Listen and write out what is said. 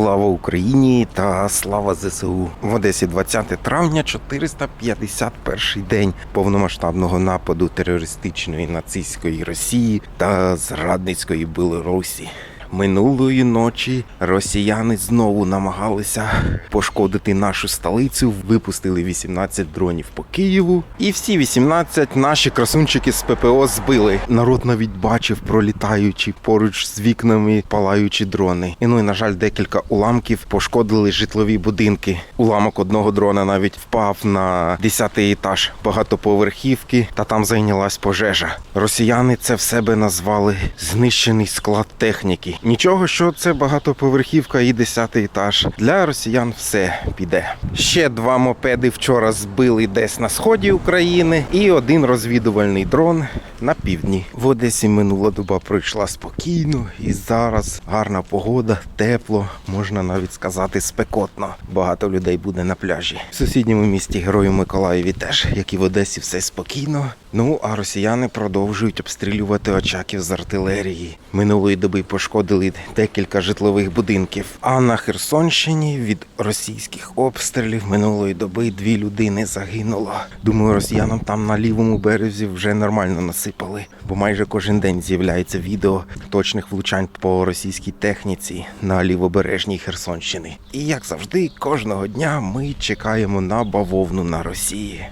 Слава Україні та слава ЗСУ в Одесі 20 травня, 451 день повномасштабного нападу терористичної нацистської Росії та зрадницької Білорусі. Минулої ночі росіяни знову намагалися пошкодити нашу столицю. Випустили 18 дронів по Києву, і всі 18 наші красунчики з ППО збили. Народ навіть бачив пролітаючи поруч з вікнами палаючі дрони. І ну і на жаль, декілька уламків пошкодили житлові будинки. Уламок одного дрона навіть впав на 10-й етаж багатоповерхівки, та там зайнялась пожежа. Росіяни це в себе назвали знищений склад техніки. Нічого, що це багатоповерхівка і 10-й етаж. Для росіян все піде. Ще два мопеди вчора збили десь на сході України, і один розвідувальний дрон на півдні. В Одесі минула доба пройшла спокійно, і зараз гарна погода, тепло, можна навіть сказати, спекотно. Багато людей буде на пляжі. В сусідньому місті Герою Миколаєві теж, як і в Одесі, все спокійно. Ну а росіяни продовжують обстрілювати очаків з артилерії. Минулої доби пошкодили декілька житлових будинків. А на Херсонщині від російських обстрілів минулої доби дві людини загинуло. Думаю, росіянам там на лівому березі вже нормально насипали, бо майже кожен день з'являється відео точних влучань по російській техніці на лівобережній Херсонщини. І як завжди, кожного дня ми чекаємо на бавовну на Росії.